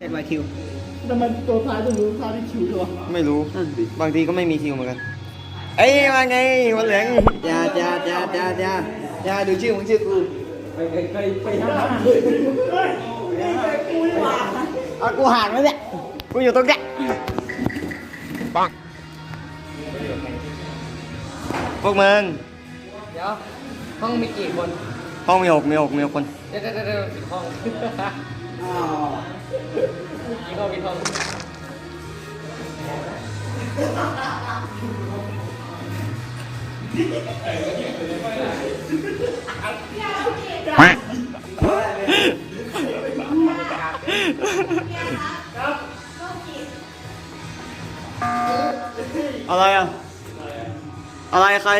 เซตไวคิวทำไมตัวซ้ายตัวนู้นซ้ายที่คิวตัวไม่รู้ บางทีก็ไม่มีคิวเหมือนกัน เอ้ยมาไงวันเหลืองจ้าจ้าจ้าจ้าจ้าจ้าดูชื่อมึงชื่อกูเอากูห่างแล้วเนี่ย กูอยู่ตรงเนี้ยปังพวกมึง เดี๋ยว ห้องมีกี่คน ห้องมีหกมีหกมีหกคน เดี๋ยวเดี๋ยวเดี๋ยวปิดห้อง กี่ห้องปิดห้องอะไรอะ อะไรใคร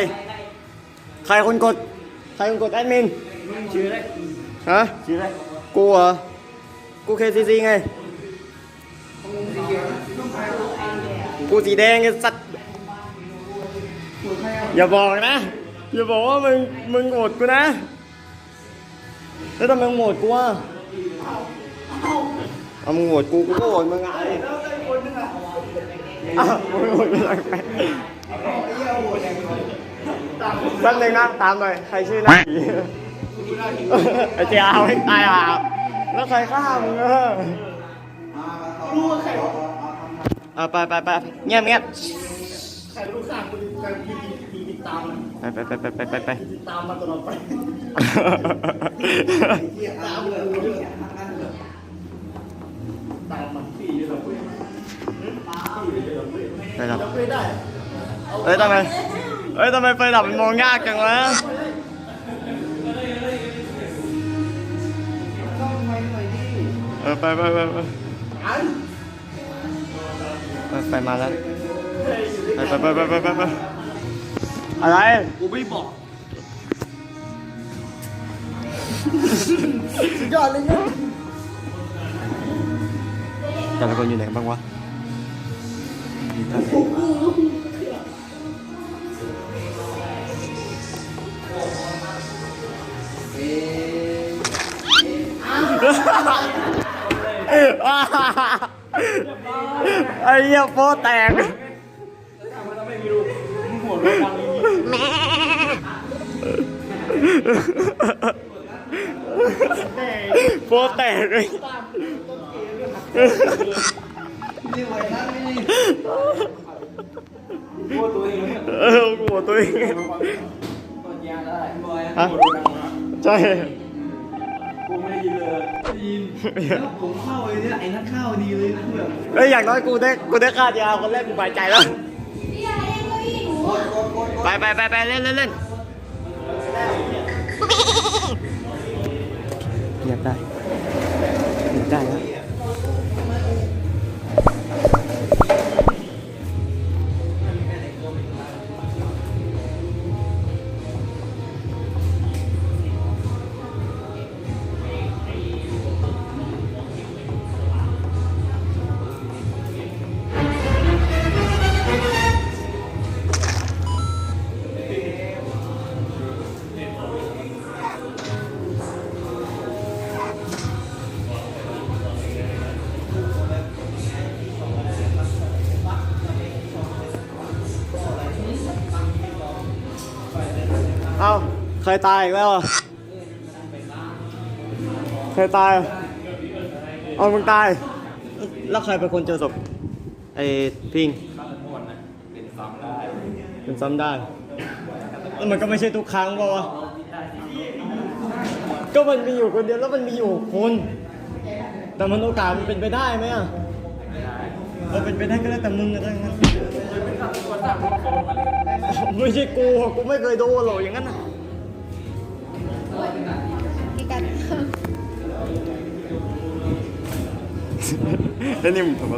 ใครคนกด ใครคนกดแอดมิน ชื่ออะไร ฮะ ชื่ออะไร กูเหรอ กูเคซีซีไง กูสีแดงไอ้สัตว์อย่าบอกนะ อย่าบอกว่ามึงมึงโหวตกูนะ แล้วทำไมมึงโหวตกูอะเอามึงโหวตกูกูก็โหวตมึงไงอ้าวมึงโหวตกูอะไรไปแป๊บนึงนะตามหน่อย ใครชื่อหน้าผีไอ้เจ้าเอาให้ตายอะ แล้วใครฆ่ามึงอะรู้ว่าใครเอาไปไปไปเงียบเงียบใครรู้ข้างกูใครมีมีติดตามไปไปไปไปไปไปติดตามมาตลอดไปตามเลยตามมันพี่เราเว้ยไปดับไม่ได้เอ้ยทำไมเอ้ยทำไมไฟดับมันมองยากจังวะ เออไปไปไปไปอันเออไฟมาแล้วไปไปไปไปไปไปไปอะไร กูไม่บอกสุดยอดเลยเนี่ยแต่ละคนอยู่ไหนบ้างวะ ไอ้เหี้ยโป๊แตกโป๊แตกเลยเออกูหัวตัวเองฮะใช่ กูไม่ได้ยินเลยได้ยินแล้วผมเข้าไอ้เนี่ยไอ้นักเข้าดีเลยนะแบบเอ้ยอย่างน้อยกูได้กูได้ค่ายาคนแรกกูสบายใจแล้วไปไปไปไปเล่นเล่นเล่นเงียบได้เงียบได้แล้ว รตายอีกแล้วอะใครตายอะเอามึงตาย แล้วใครเป็นคนเจอศพไอ้พิงเป็นซ้ำได้แล้วมันก็ไม่ใช่ทุกครั้งเปล่าวะก็มันมีอยู่คนเดียวแล้วมันมีอยู่หกคน แต่มันโอกาสมันเป็นไปได้ไหมอะเออเป็นไปได้ก็ได้แต่มึงอะทั้งนั้นไม่ใช่กูอะกูไม่เคยโดนหรอกอย่างนั้นน่ะ แล้วนี่มึงทำอ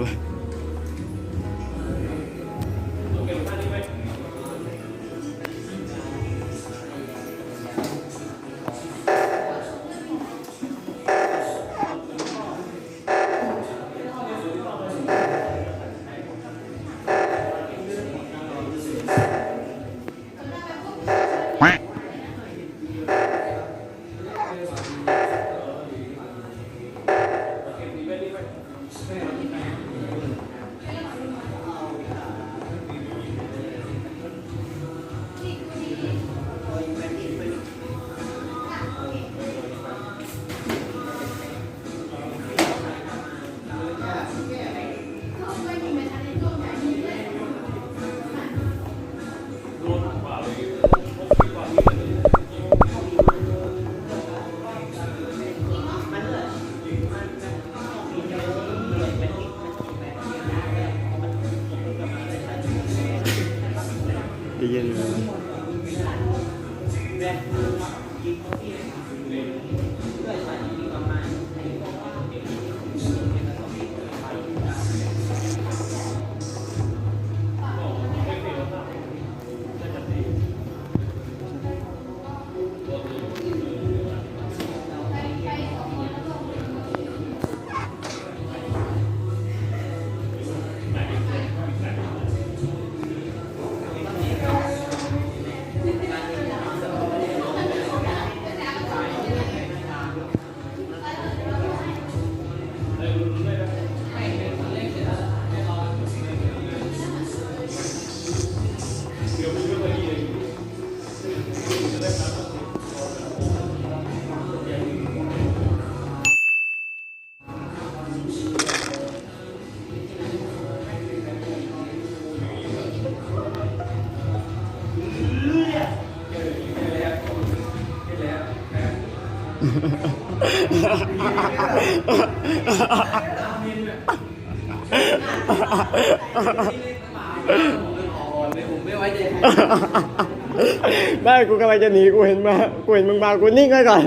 ไม่กูกำลังจะหนีกูเห็นมากูเห็นมึงมากูนิ่งไว้ก่อน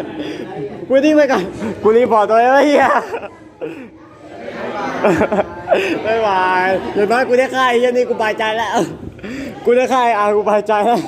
กูนิ่งไว้ก่อนกูรีพอร์ตตัวเองไอ้เหี้ยบายบายอย่างน้อยกูได้ค่ายเหี้ยนี่กูบายใจแล้ว กูได้ค่ายอะกูบายใจแล้ว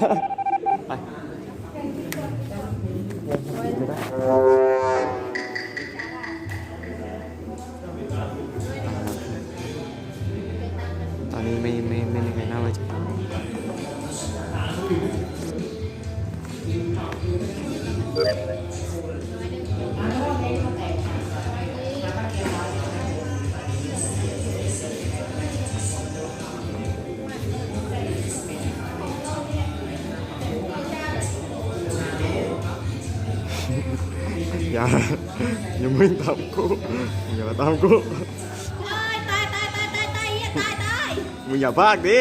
อย่าอย่ามึงตามกูอย่ามาตามกูตายตายตายตายตายตายเหี้ยตายตายมึงอย่าพากดิ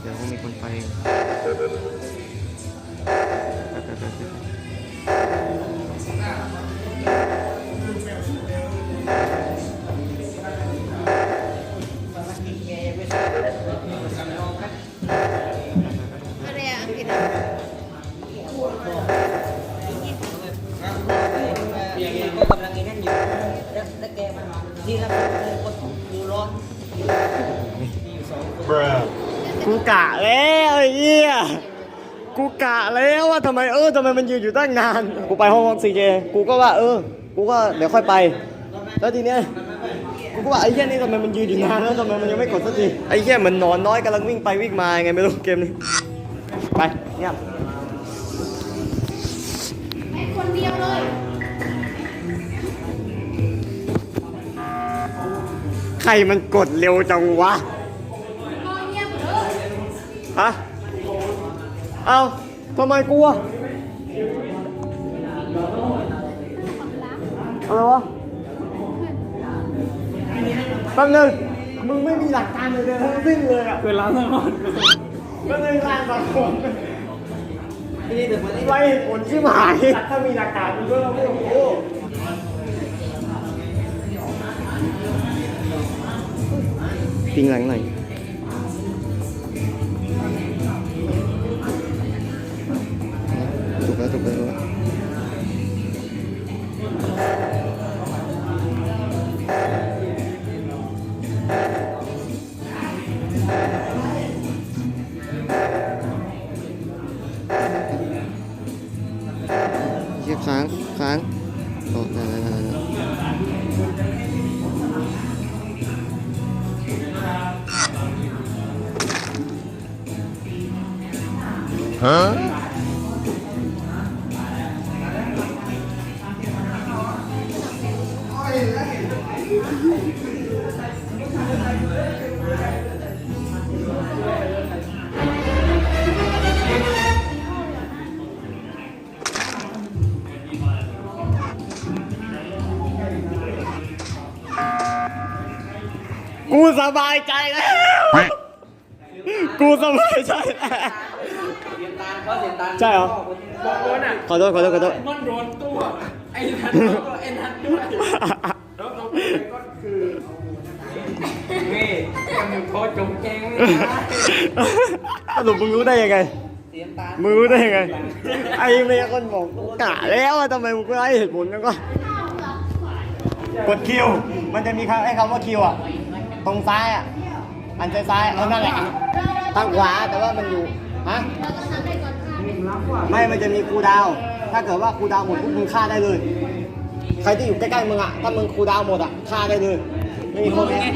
เดี๋ยวคงมีคนไปเอง กูกะแล้วไอ้เหี้ยกูกะแล้วว่าทำไมเออทำไมมันยืนอยู่ตั้งนาน กูไปห้องซีเจกูก็ว่าเออ กูก็เดี๋ยวค่อยไป แล้วทีเนี้ยกูก็ว่าไอ้เหี้ยนี่ทำไมมันยืนอยู่นานแล้วทำไมมันยังไม่กดสักที ไอ้เหี้ยเหมันนอนน้อยกำลังวิ่งไปวิ่งมาไงไม่รู้เกมนี้ ไปเงียบไอ้คนเดียวเลยใครมันกดเร็วจังวะ ฮะ เอาทำไมกูอะอะไรวะแป๊บนึงมึงไม่มีหลักการเลยทั้งสิ้นเลยอะเกิดร้านสมอนแป๊บนึงร้านบางคนนี่แต่วันนี้ไรเหตุผลชิบหายถ้ามีหลักการมึงก็ไม่โอ้โหปิงหลังหน่อย ถูกแล้วถูกแล้วถูกแล้ สบายใจแล้ว กูสบายใจแล้ว เสียงตาลเขาเสียงตาลใช่เหรอ บอกว่าน่ะขอโทษขอโทษขอโทษ มันโดนตัวไอ้นัทก็ไอ้นัทด้วยแล้วเราไปก็คือนี่มันพอจงแจงไม่ได้สรุปมึงรู้ได้ยังไง เสียงตาลมึงรู้ได้ยังไง ไอ้เมียคนบอกกูกะแล้วอะทำไมมึงไม่ให้เหตุผลแล้วก็ กดคิว มันจะมีคำไอ้คำว่าคิวอะ ตรงซ้ายอะ อันซ้ายๆเออนั่นแหละทางขวาแต่ว่ามันอยู่ฮะเราต้องทำได้ก่อนค่ะไม่ มันจะมีครูดาว ถ้าเกิดว่าครูดาวหมดปุ๊บมึงฆ่าได้เลย ใครที่อยู่ใกล้ๆมึงอะ ถ้ามึงครูดาวหมดอะฆ่าได้เลย ไม่มีข้อมึงแม้ไง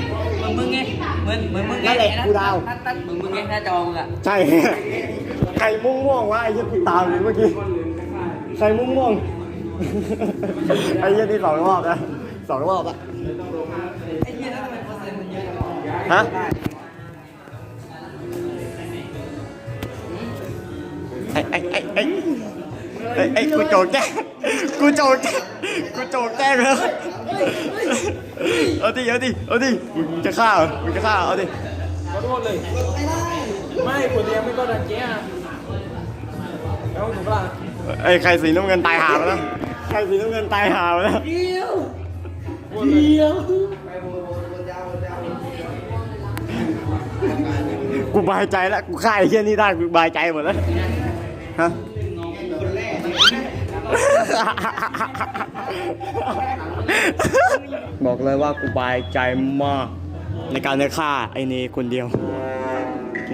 มึงมึงไงเหมือนเหมือนมึงไงนั่นแหละกูดาวตัดตัดมึงมึงไงหน้าจอมึงอะ ใช่ ใครม่วงม่วงๆวะไอ้เหี้ยกูตามเลยเมื่อกี้ ใครม่วงม่วงๆไอ้เหี้ยนี่สองรอบนะสองรอบอะ ฮะไอ้ไอ้ไอ้ไอ้ไอ้ไอ้กูโจกแจ้งกูโจกแจ้งกูโจกแจ้งแล้วเอาดิเอาดิเอาดิมึงจะฆ่าเหรอมึงจะฆ่าเหรอเอาดิขอโทษเลย ไม่คนเดียวไม่ก็ดังแก้แล้วถูกป่ะไอ้ยใครสีน้ำเงินตายหาไปแล้วใครสีน้ำเงินตายหาไปแล้วเดียวเดียว กูบายใจแล้วกูฆ่าไอ้เหี้ยนี่ได้กูบายใจหมดแล้วฮะบอกเลยว่ากูบายใจมาก ในการได้ฆ่าไอ้เนคนเดียวโอเค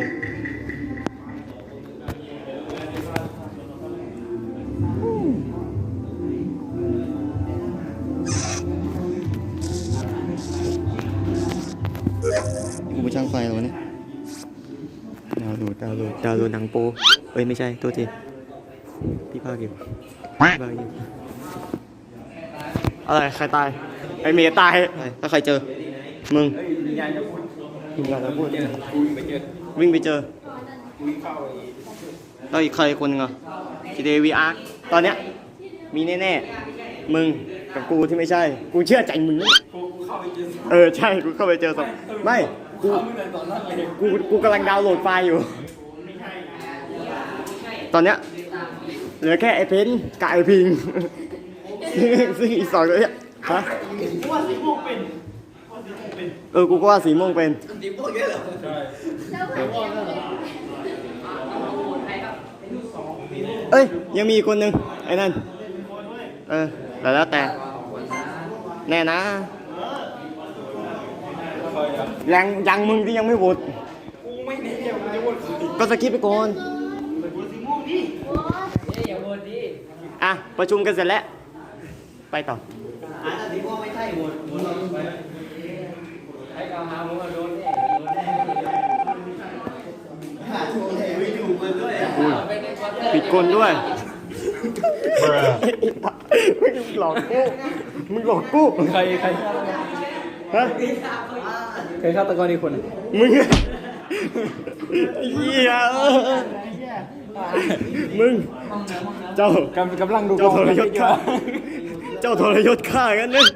กูไปช่างไฟแล้ววะเนี่ย ดาวน์โหลดดาวน์โหลดดาวน์โหลดหนังโปเอ้ยไม่ใช่ตัวทีพี่ภาคอยู่พี่ภาคอยู่อะไรใครตาย ไอเมย์ตายถ้าใครเจอ มึงเฮ้ยวิญญาณจะพูดมึงอยากจะพูดเจอกูวิ่งไปเจอวิ่งไปเจอกูวิ่งเข้าไอ้แล้วอีกใครคนหนึงอะทีเดวีอาร์ตอนเนี้ยมีแน่ๆ มึงกับกูที่ไม่ใช่ กูเชื่อใจมึงนะกูกูเข้าไปเจอเออใช่ กูเข้าไปเจอศพไม่ กูเข้าไม่ได้ตอนนั้นเลยกูกูกำลังดาวน์โหลดไฟล์อยู่ ตอนเนี้ยเหลือแค่ไอเพนกับไอพิง ซึ่งอีกสองตัวเนี้ยฮะเออกูก็ว่าสีม่วงเป็นเอ้ยยังมีอีกคนหนึ่งไอ้นั่นเออแต่แล้วแต่แน่นะ ยังยังมึงที่ยังไม่โหวตกูไม่แน่ใจว่ากูจะโหวตใครก็สกิปไปก่อนอย่าโหวตดิอะประชุมกันเสร็จแล้ว ไปต่อใครกล่าวหามึงว่าโดนแน่โดนแน่ปิดกลด้วยมึงหลอกกู มึงหลอกกู ใครใครฮะ ใครฆาตกรอีกคนอะมึงเหี้ยเออมึง เจ้ากำกำลังดูเจ้าทรยศอยู่ข้าเจ้าทรยศข้ากันเนี่ย